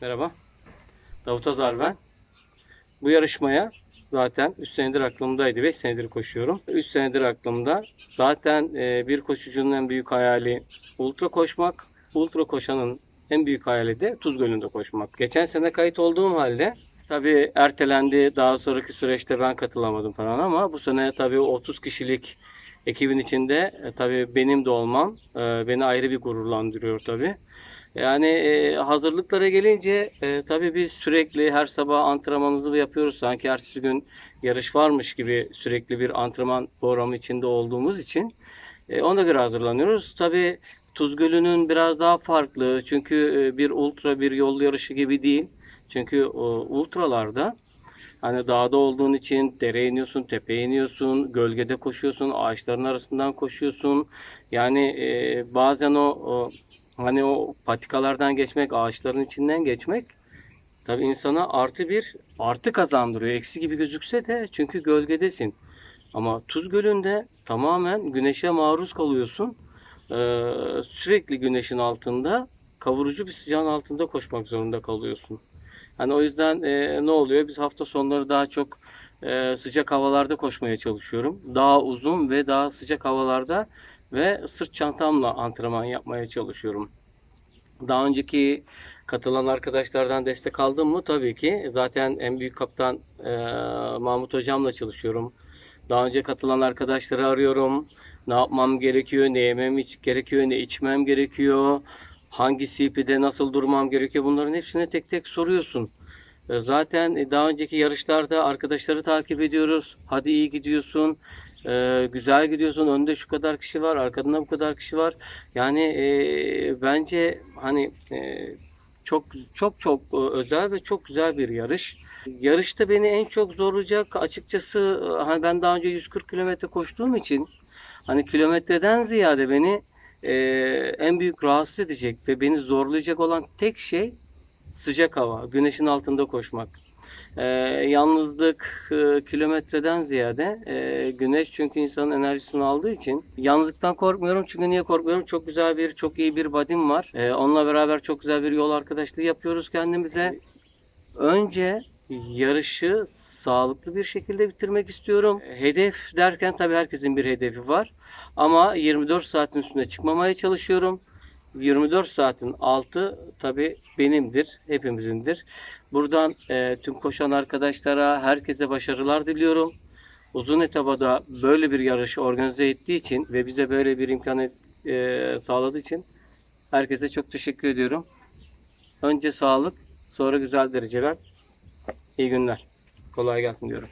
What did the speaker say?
Merhaba. Davut Azar ben. Bu yarışmaya zaten 3 senedir aklımdaydı. 5 senedir koşuyorum. 3 senedir aklımda. Zaten e, bir koşucunun en büyük hayali ultra koşmak. Ultra koşanın en büyük hayali de Tuz Gölü'nde koşmak. Geçen sene kayıt olduğum halde tabii ertelendi. Daha sonraki süreçte ben katılamadım falan ama bu sene tabii 30 kişilik ekibin içinde e, tabii benim de olmam e, beni ayrı bir gururlandırıyor tabii. Yani e, hazırlıklara gelince e, tabii biz sürekli her sabah antrenmanımızı yapıyoruz. Sanki ertesi gün yarış varmış gibi sürekli bir antrenman programı içinde olduğumuz için e, ona göre hazırlanıyoruz. Tabii Tuz Gölü'nün biraz daha farklı. Çünkü e, bir ultra bir yol yarışı gibi değil. Çünkü o, ultralarda Hani dağda olduğun için dereye iniyorsun, tepeye iniyorsun, gölgede koşuyorsun, ağaçların arasından koşuyorsun. Yani e, bazen o, o hani o patikalardan geçmek, ağaçların içinden geçmek tabii insana artı bir artı kazandırıyor. Eksi gibi gözükse de çünkü gölgedesin. Ama Tuz Gölü'nde tamamen güneşe maruz kalıyorsun. Ee, sürekli güneşin altında, kavurucu bir sıcağın altında koşmak zorunda kalıyorsun. Hani o yüzden e, ne oluyor? Biz hafta sonları daha çok e, sıcak havalarda koşmaya çalışıyorum. Daha uzun ve daha sıcak havalarda ve sırt çantamla antrenman yapmaya çalışıyorum. Daha önceki katılan arkadaşlardan destek aldım mı? Tabii ki. Zaten en büyük kaptan e, Mahmut Hocam'la çalışıyorum. Daha önce katılan arkadaşları arıyorum. Ne yapmam gerekiyor, ne yemem gerekiyor, ne içmem gerekiyor, hangi CP'de nasıl durmam gerekiyor bunların hepsine tek tek soruyorsun. Zaten daha önceki yarışlarda arkadaşları takip ediyoruz. Hadi iyi gidiyorsun, e, güzel gidiyorsun, önde şu kadar kişi var, arkada bu kadar kişi var. Yani e, bence hani e, çok çok çok e, özel ve çok güzel bir yarış. Yarışta beni en çok zorlayacak açıkçası e, hani ben daha önce 140 kilometre koştuğum için hani kilometreden ziyade beni e, en büyük rahatsız edecek ve beni zorlayacak olan tek şey sıcak hava, güneşin altında koşmak. E, yalnızlık e, kilometreden ziyade e, güneş çünkü insanın enerjisini aldığı için yalnızlıktan korkmuyorum çünkü niye korkmuyorum? Çok güzel bir, çok iyi bir body'm var. E, onunla beraber çok güzel bir yol arkadaşlığı yapıyoruz kendimize. Önce yarışı sağlıklı bir şekilde bitirmek istiyorum. Hedef derken tabii herkesin bir hedefi var. Ama 24 saatin üstüne çıkmamaya çalışıyorum. 24 saatin altı tabii benimdir, hepimizindir. Buradan e, tüm koşan arkadaşlara, herkese başarılar diliyorum. Uzun etabada böyle bir yarışı organize ettiği için ve bize böyle bir imkan e, sağladığı için herkese çok teşekkür ediyorum. Önce sağlık, sonra güzel dereceler. İyi günler. Kolay gelsin diyorum.